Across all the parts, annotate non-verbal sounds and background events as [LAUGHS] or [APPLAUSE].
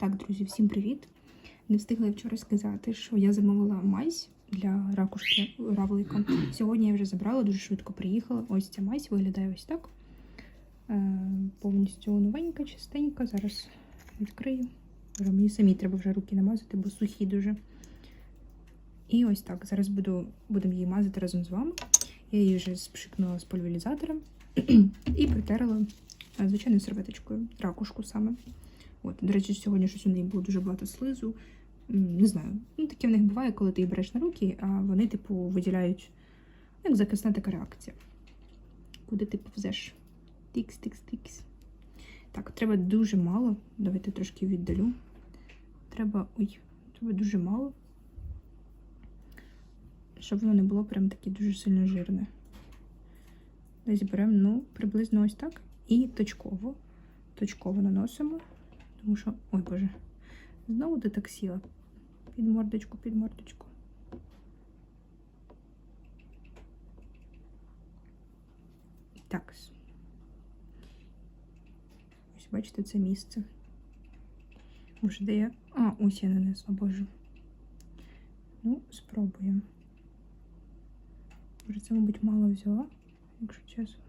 Так, друзі, всім привіт! Не встигла я вчора сказати, що я замовила мазь для ракушки равлика. Сьогодні я вже забрала, дуже швидко приїхала. Ось ця мазь виглядає ось так. Е, повністю новенька, чистенька. Зараз відкрию. Мені самі треба вже руки намазати, бо сухі дуже. І ось так. Зараз буду, будемо її мазати разом з вами. Я її вже спшикнула з пульверізатором [CLEARS THROAT] і притерла е, звичайною серветочкою, ракушку саме. От, до речі, сьогодні щось у неї було дуже багато слизу. Не знаю. Ну, таке в них буває, коли ти їх береш на руки, а вони, типу, виділяють ну, як захисна така реакція. Куди ти повзеш? Тікс, тікс, тікс. Так, треба дуже мало. Давайте трошки віддалю. Треба. Ой, треба дуже мало. Щоб воно не було прям таке дуже сильно жирне. Десь беремо, ну, приблизно ось так. І точково. Точково наносимо. Тому що, ой боже, знову ти так сіла. Під мордочку, під мордочку. Так. Ось бачите це місце. Боже, де я? А, ось я нанесла, боже. Ну, спробуємо. Боже, це, мабуть, мало взяла, якщо чесно.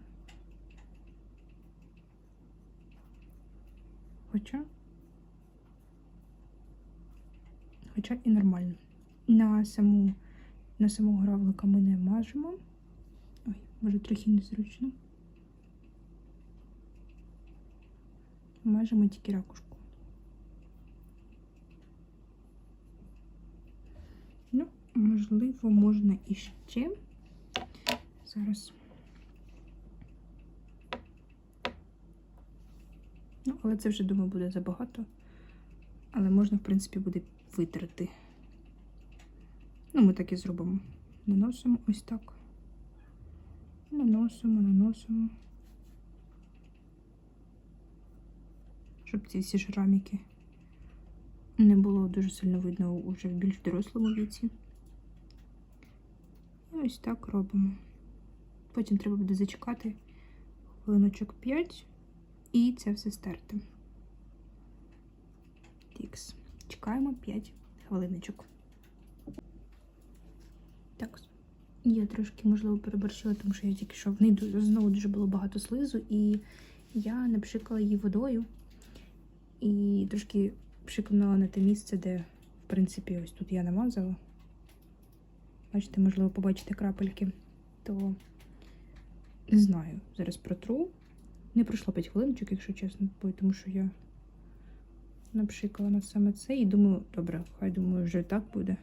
Хоча. Хоча і нормально. На саму на самого гравлика ми не мажемо. Ой, може трохи незручно. Мажемо тільки ракушку. Ну, можливо, можна іще. Зараз. Ну, але це вже, думаю, буде забагато. Але можна, в принципі, буде витрати. Ну, ми так і зробимо. Наносимо ось так. Наносимо, наносимо. Щоб ці всі шраміки не було дуже сильно видно уже в більш дорослому віці. І ось так робимо. Потім треба буде зачекати хвилиночок 5 і це все стерти. Тікс. Чекаємо 5 хвилиночок. Так, я трошки, можливо, переборщила, тому що я тільки що в неї знову дуже було багато слизу, і я не пшикала її водою. І трошки пшикнула на те місце, де, в принципі, ось тут я намазала. Бачите, можливо, побачите крапельки, то не знаю. Зараз протру. Не пройшло 5 хвилиночок, якщо чесно, тому що я напшикала на саме це і думаю, добре, хай думаю, вже так буде.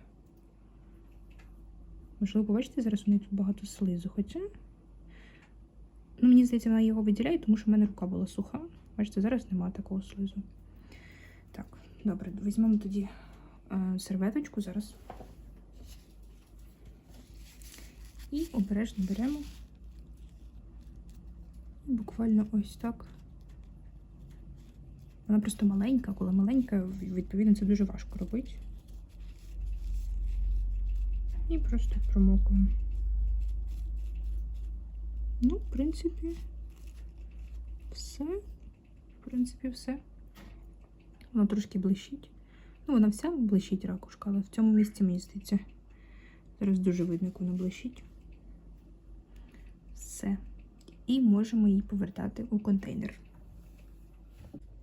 Можливо, побачите, зараз у неї тут багато слизу. Хоча, ну, мені здається, вона його виділяє, тому що в мене рука була суха. Бачите, зараз немає такого слизу. Так, добре, візьмемо тоді е, серветочку зараз. І обережно беремо. Буквально ось так. Вона просто маленька, коли маленька, відповідно, це дуже важко робити. І просто промокуємо. Ну, в принципі, все. В принципі, все. Вона трошки блищить. Ну, вона вся блищить ракушка, але в цьому місці мені здається. Зараз дуже видно, як вона блищить. Все. І можемо її повертати у контейнер.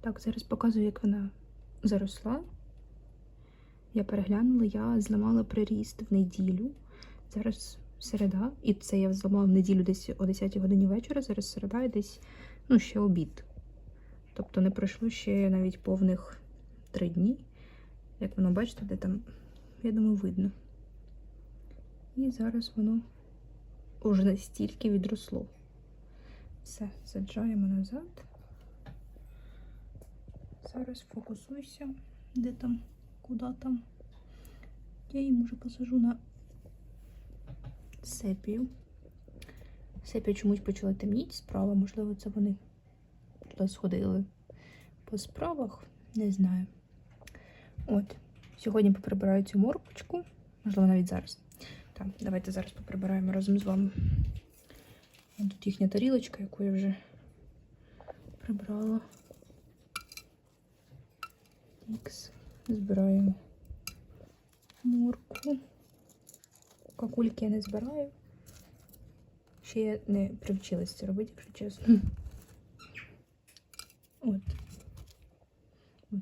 Так, зараз показую, як вона заросла. Я переглянула, я зламала приріст в неділю. Зараз середа, і це я зламала в неділю десь о 10 годині вечора. Зараз середа і десь ну, ще обід. Тобто не пройшло ще навіть повних три дні. Як воно бачите, де там, я думаю, видно. І зараз воно уже настільки відросло. Все, саджаємо назад. Зараз фокусуйся, де там, куди там. Я її може посажу на сепію. Сепія чомусь почала темніти справа, можливо, це вони туди сходили по справах, не знаю. От, сьогодні поприбираю цю морпочку, можливо, навіть зараз. Так, давайте зараз поприбираємо разом з вами. Тут їхня тарілочка, яку я вже прибрала. Ікс. Збираємо морку. Какульки я не збираю. Ще я не привчилась це робити, якщо чесно. От.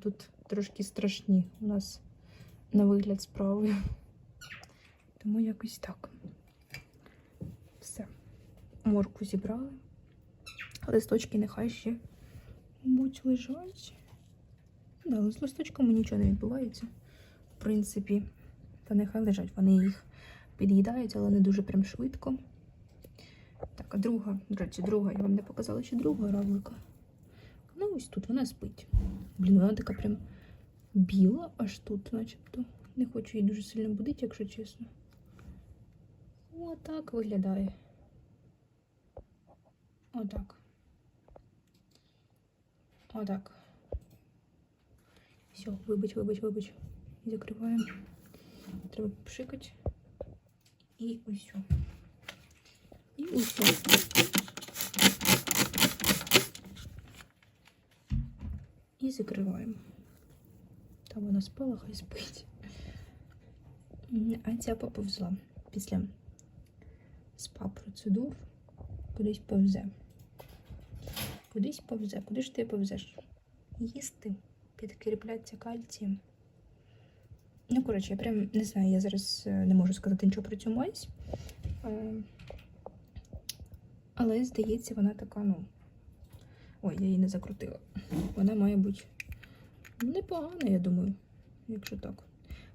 Тут трошки страшні у нас на вигляд справи. Тому якось так. Все. Морку зібрали. Листочки нехай ще будь лежать. Але з листочками нічого не відбувається. В принципі, та нехай лежать. Вони їх під'їдають, але не дуже прям швидко. Так, а друга, до речі, друга, я вам не показала ще другого равлика. Вона ось тут, вона спить. Блін, вона така прям біла аж тут, начебто. Не хочу її дуже сильно будити, якщо чесно. Отак виглядає. Отак. Отак. Все, вибач, вибач, вибач. Закриваємо. Треба пшикати. І усьо. І усьо. І закриваємо. Там вона спала, хай спить. А ця поповзла після спа процедур. Кудись повзе. Кудись повзе. Куди ж ти повзеш? Їсти, підкріпляться кальцієм. Ну, коротше, я прям не знаю, я зараз е, не можу сказати нічого про цю мазь. Е, Але, здається, вона така, ну. Ой, я її не закрутила. Вона має бути непогана, я думаю, якщо так.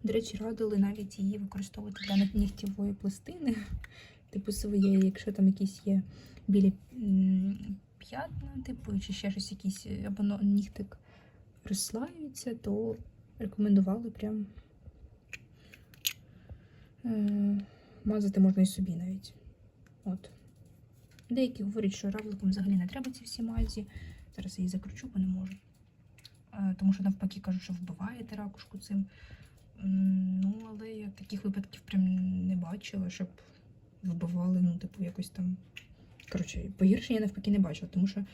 До речі, радили навіть її використовувати для нігтєвої пластини. [LAUGHS] Типу своєї, якщо там якісь є білі п'ятна, типу, чи ще щось якийсь, е, або нігтик розслаюється, то рекомендували прям е, мазати можна і собі навіть. От. Деякі говорять, що равликам взагалі не треба ці всі мазі. Зараз я її закручу, бо не можу. Е, тому що навпаки кажуть, що вбиваєте ракушку цим. Ну, але я таких випадків прям не бачила, щоб вбивали, ну, типу, якось там. Коротше, погіршення я навпаки не бачила, тому що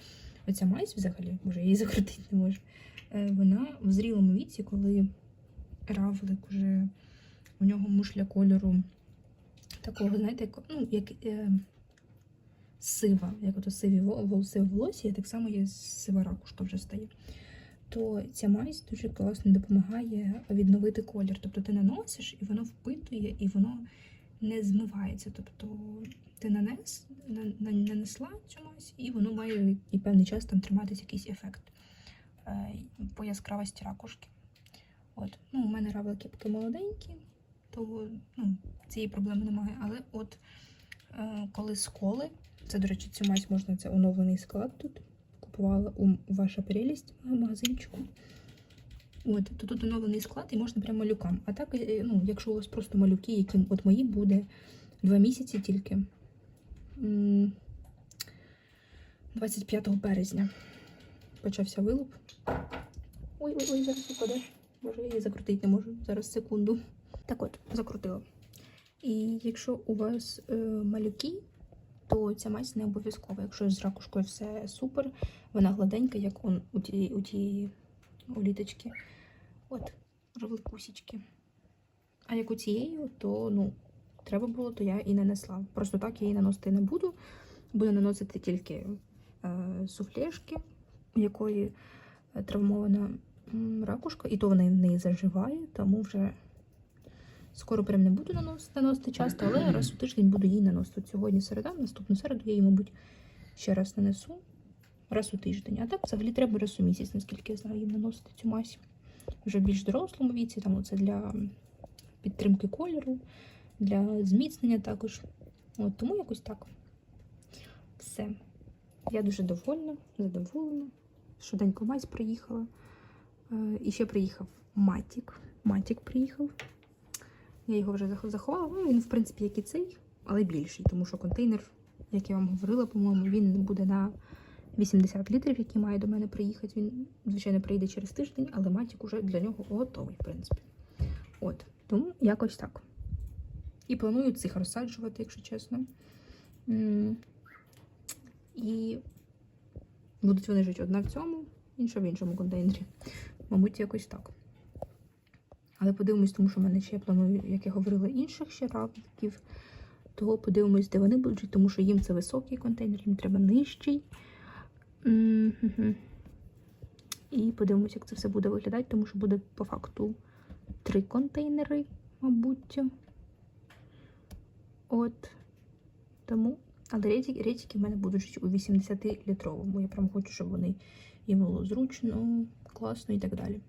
оця мазь взагалі, може, її закрутити не можу. Е, Вона в зрілому віці, коли равлик уже у нього мушля кольору такого, знаєте, як, ну, як е, сива, як ото сиві волоси волосі, так само є сива ракушка вже стає. То ця мазь дуже класно допомагає відновити колір. Тобто ти наносиш, і воно впитує, і воно не змивається. Тобто ти нанес, на- на- нанесла цю мазь, і воно має і певний час там триматися якийсь ефект по яскравості ракушки. От. Ну, у мене равлики поки молоденькі, то ну, цієї проблеми немає. Але от е, коли сколи, це, до речі, цю мазь можна, це оновлений склад тут. Купувала у ваша прелість магазинчику. От, то тут оновлений склад і можна прямо малюкам. А так, е, ну, якщо у вас просто малюки, яким от мої буде два місяці тільки. 25 березня почався вилуп. Ой, ой, ой, зараз упаде. Боже, я її закрутити не можу. Зараз секунду. Так от, закрутила. І якщо у вас е, малюки, то ця мазь не обов'язкова. Якщо з ракушкою все супер, вона гладенька, як он, у тієї у тієї уліточки. От, равликусічки. А як у цієї, то ну, треба було, то я і не несла. Просто так я її наносити не буду. Буду наносити тільки е, суфлешки, у якої е, травмована ракушка, і то вона в неї заживає, тому вже скоро прям не буду наносити, наносити часто, але раз у тиждень буду її наносити. От сьогодні середа, наступну середу я її, мабуть, ще раз нанесу. Раз у тиждень. А так взагалі треба раз у місяць, наскільки я знаю, їм наносити цю мазь. Вже в більш дорослому віці, там це для підтримки кольору, для зміцнення також. От, тому якось так. Все. Я дуже довольна, задоволена. Швиденько мазь приїхала. Е, І ще приїхав Матік. Матік приїхав. Я його вже заховала. Ну, він, в принципі, як і цей, але більший, тому що контейнер, як я вам говорила, по-моєму, він буде на 80 літрів, який має до мене приїхати. Він, звичайно, прийде через тиждень, але матік уже для нього готовий, в принципі. От, тому якось так. І планую цих розсаджувати, якщо чесно. І будуть вони жити одна в цьому, інша в іншому контейнері. Мабуть, якось так. Але подивимось, тому що в мене ще я планую, як я говорила, інших ще равликів. То подивимось, де вони будуть, жити, тому що їм це високий контейнер, їм треба нижчий. І подивимось, як це все буде виглядати, тому що буде по факту три контейнери, мабуть. От. Тому. Але ретики, ретики в мене будуть жити у 80-літровому. Я прям хочу, щоб вони їм було зручно, класно і так далі.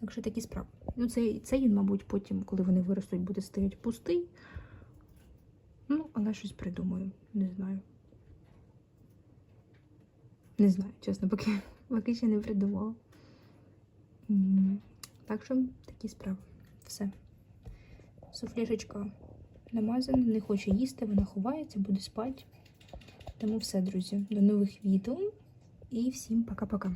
Так що такі справи. Ну, цей, цей він, мабуть, потім, коли вони виростуть, буде стояти пустий. Ну, але щось придумаю. Не знаю. Не знаю, чесно, поки, поки ще не придумала. Так що такі справи. Все. Суфлішечка намазана, не хоче їсти, вона ховається, буде спати. Тому все, друзі. До нових відео і всім пока-пока.